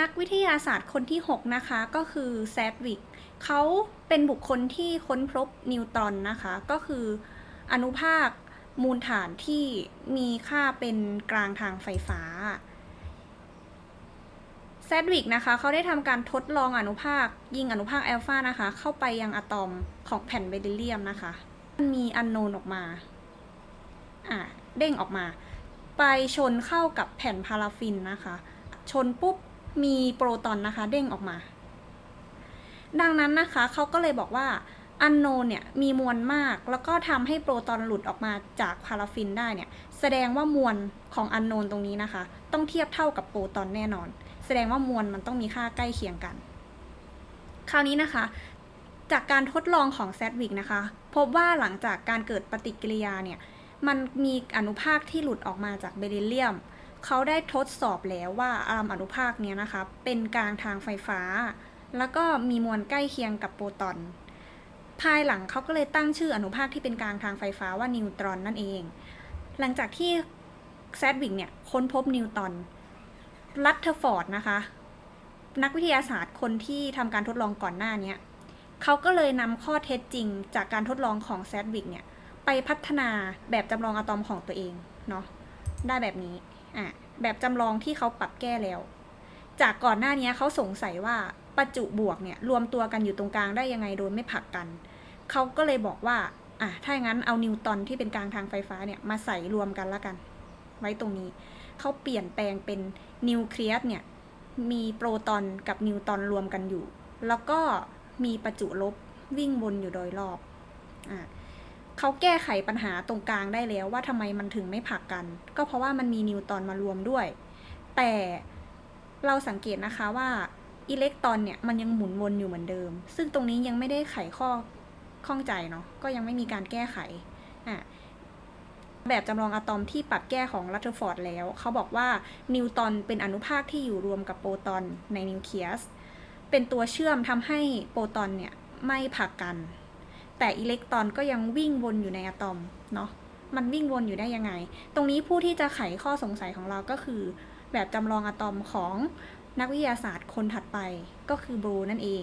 นักวิทยาศาสตร์คนที่ 6 นะคะก็คือแซดวิกเขาเป็นบุคคลที่ค้นพบนิวตรอนนะคะ ก็คืออนุภาคมูลฐานที่มีค่าเป็นกลางทางไฟฟ้าแซดวิกนะคะเขาได้ทำการทดลองอนุภาค ยิงอนุภาคแอลฟานะคะ เข้าไปยังอะตอมของแผ่นเบริเลียมนะคะมันมีอันโนนออกมาอะเด้งออกมา ไปชนเข้ากับแผ่นพาราฟินนะคะ ชนปุ๊บ มีโปรตอนนะคะเด้งออกมา ดังนั้นนะคะเขาก็เลยบอกว่าอันโนเนี่ยมีมวลมาก แล้วก็ทำให้โปรตอนหลุดออกมาจากพาราฟินได้เนี่ย แสดงว่ามวลของอันโนนตรงนี้นะคะ ต้องเทียบเท่ากับโปรตอนแน่นอน แสดงว่ามวลมันต้องมีค่าใกล้เคียงกัน คราวนี้นะคะ จากการทดลองของแซดวิกนะคะ พบว่าหลังจากการเกิดปฏิกิริยาเนี่ย มันมีอนุภาคที่หลุดออกมาจากเบริเลียม เขาได้ทดสอบแล้วว่าอารมอนุภาคเนี้ยนะคะเป็นกลางทางไฟฟ้า แล้วก็มีมวลใกล้เคียงกับโปรตอน ภายหลังเขาก็เลยตั้งชื่ออนุภาคที่เป็นกลางทางไฟฟ้าว่านิวตรอนนั่นเอง หลังจากที่แซดวิกเนี่ยค้นพบนิวตรอนรัตเทอร์ฟอร์ดนะคะ นักวิทยาศาสตร์คนที่ทำการทดลองก่อนหน้านี้เขาก็เลยนำข้อเท็จจริงจากการทดลองของแซดวิกเนี่ยไปพัฒนาแบบจำลองอะตอมของตัวเองเนาะได้แบบนี้ อะแบบจำลองที่เขาปรับแก้แล้ว จากก่อนหน้านี้เขาสงสัยว่าประจุบวกเนี่ยรวมตัวกันอยู่ตรงกลางได้ยังไงโดยไม่ผลักกัน เขาก็เลยบอกว่าอะถ้าอย่างนั้นเอานิวตอนที่เป็นกลางทางไฟฟ้าเนี่ยมาใส่รวมกันละกัน ไว้ตรงนี้เขาเปลี่ยนแปลงเป็นนิวเคลียสเนี่ยมีโปรตอนกับนิวตอนรวมกันอยู่ แล้วก็มีประจุลบวิ่งวนอยู่โดยรอบอะ เขาแก้ไขปัญหาตรงกลางได้แล้วว่าทำไมมันถึงไม่ผลักกัน ก็เพราะว่ามันมีนิวตรอนมารวมด้วย แต่เราสังเกตนะคะว่าอิเล็กตรอนเนี่ยมันยังหมุนวนอยู่เหมือนเดิม ซึ่งตรงนี้ยังไม่ได้ไขข้อข้องใจเนาะก็ยังไม่มีการแก้ไขอะแบบจำลองอะตอมที่ปรับแก้ของรัตเทอร์ฟอร์ดแล้ว เขาบอกว่านิวตรอนเป็นอนุภาคที่อยู่รวมกับโปรตอนในนิวเคลียสเป็นตัวเชื่อมทำให้โปรตอนเนี่ยไม่ผลักกัน แต่อิเล็กตรอนก็ยังวิ่งวนอยู่ในอะตอมเนาะมันวิ่งวนอยู่ได้ยังไง ตรงนี้ผู้ที่จะไขข้อสงสัยของเราก็คือ แบบจำลองอะตอมของนักวิทยาศาสตร์คนถัดไปก็คือบรูนั่นเอง